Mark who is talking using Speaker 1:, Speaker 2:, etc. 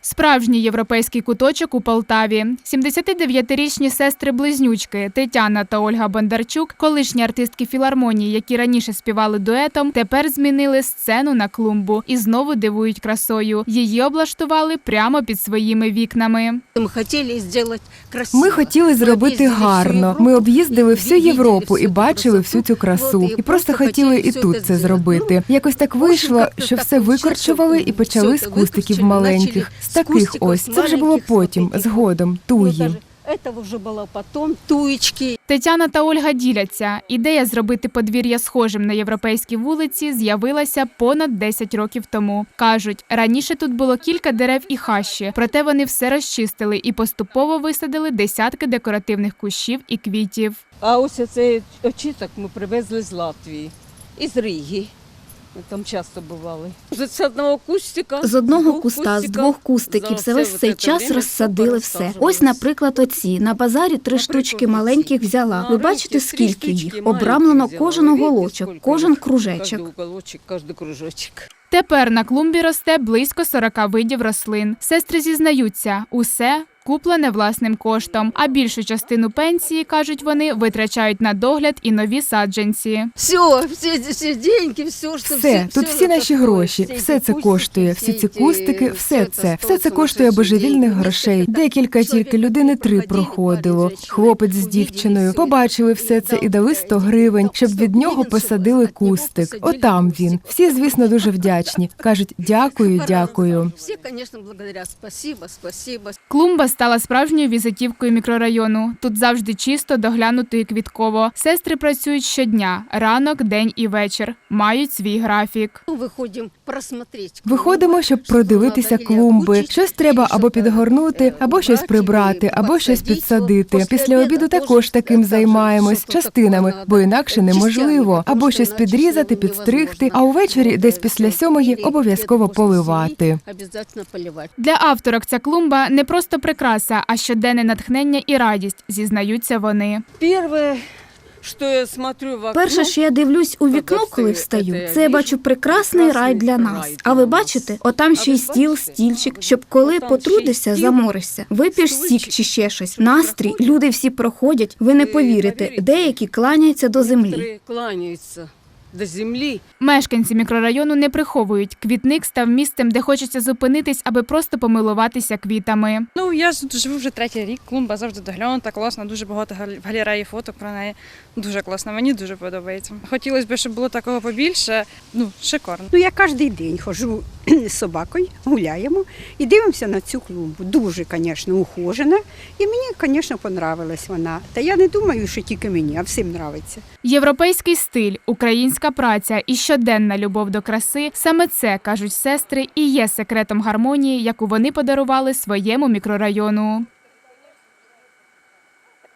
Speaker 1: Справжній європейський куточок у Полтаві. 79-річні сестри-близнючки Тетяна та Ольга Бондарчук, колишні артистки філармонії, які раніше співали дуетом, тепер змінили сцену на клумбу і знову дивують красою. Її облаштували прямо під своїми вікнами.
Speaker 2: Ми хотіли зробити
Speaker 3: гарно. Ми об'їздили всю Європу і бачили всю цю красу. І просто хотіли і тут це зробити. Якось так вийшло, що все викорчували і почали з кустиків маленьких. З таких ось. Це вже було потім, згодом, туї.
Speaker 2: Це вже було потім, туєчки.
Speaker 1: Тетяна та Ольга діляться. Ідея зробити подвір'я схожим на європейські вулиці з'явилася понад 10 років тому. Кажуть, раніше тут було кілька дерев і хащі, проте вони все розчистили і поступово висадили десятки декоративних кущів і квітів.
Speaker 2: А ось цей очіток ми привезли з Латвії, із Риги. Ми там часто бували. З одного кустика.
Speaker 4: З одного куста, з двох кустиків,
Speaker 2: За
Speaker 4: весь цей час розсадили все. Ось, наприклад, оці на базарі три штучки маленьких взяла. Ви бачите, скільки їх обрамлено кожен
Speaker 2: Видите,
Speaker 4: уголочок, кожен кружечок.
Speaker 2: Кожен кружочок.
Speaker 1: Тепер на клумбі росте близько 40 видів рослин. Сестри зізнаються, усе куплене власним коштом. А більшу частину пенсії, кажуть вони, витрачають на догляд і нові саджанці.
Speaker 2: Все, всі, всі деньги, все, що
Speaker 3: Все, тут всі наші гроші, все це коштує, всі ці кустики, все це, все це коштує божевільних грошей. Декілька тільки людини три проходило. Хлопець з дівчиною побачили все це і дали 100 гривень, щоб від нього посадили кустик. Отам він. Всі, звісно, дуже вдячні. кажуть дякую, дякую.
Speaker 2: Всі, звісно, благодарять. Спасибо, спасибо.
Speaker 1: Клумба стала справжньою візитівкою мікрорайону. Тут завжди чисто, доглянуто і квітково. Сестри працюють щодня, ранок, день і вечір. Мають свій графік.
Speaker 2: Виходимо просмотрети.
Speaker 3: Виходимо, щоб продивитися клумби. Щось треба або підгорнути, або щось прибрати, або щось підсадити. Після обіду також таким займаємось частинами, бо інакше неможливо. Або щось підрізати, підстригти, а увечері, десь після сьомої, обов'язково поливати.
Speaker 1: Для авторок ця клумба не просто прикраса, а щоденне натхнення і радість, зізнаються вони.
Speaker 2: Перше, що я смотрю в
Speaker 4: Перше, що я дивлюсь у вікно, коли встаю, це я бачу прекрасний рай для нас. А ви бачите, отам ще й стіл, стільчик, щоб коли потрудишся, заморишся, вип'єш сік чи ще щось. Настрій, люди всі проходять. Ви не повірите, деякі кланяються до землі.
Speaker 2: До землі.
Speaker 1: Мешканці мікрорайону не приховують. Квітник став місцем, де хочеться зупинитись, аби просто помилуватися квітами.
Speaker 5: Ну, я живу вже третій рік, клумба завжди доглянута, класна, дуже багато в галереї фоток про неї. Дуже класно, мені дуже подобається. Хотілося б, щоб було такого побільше. Ну, шикарно.
Speaker 6: Ну, я кожен день ходжу з собакою, гуляємо і дивимося на цю клумбу. Дуже, звісно, ухожена. І мені, звісно, понравилась вона. Та я не думаю, що тільки мені, а всім подобається.
Speaker 1: Європейський стиль, українська праця і щоденна любов до краси саме це кажуть сестри, і є секретом гармонії, яку вони подарували своєму мікрорайону.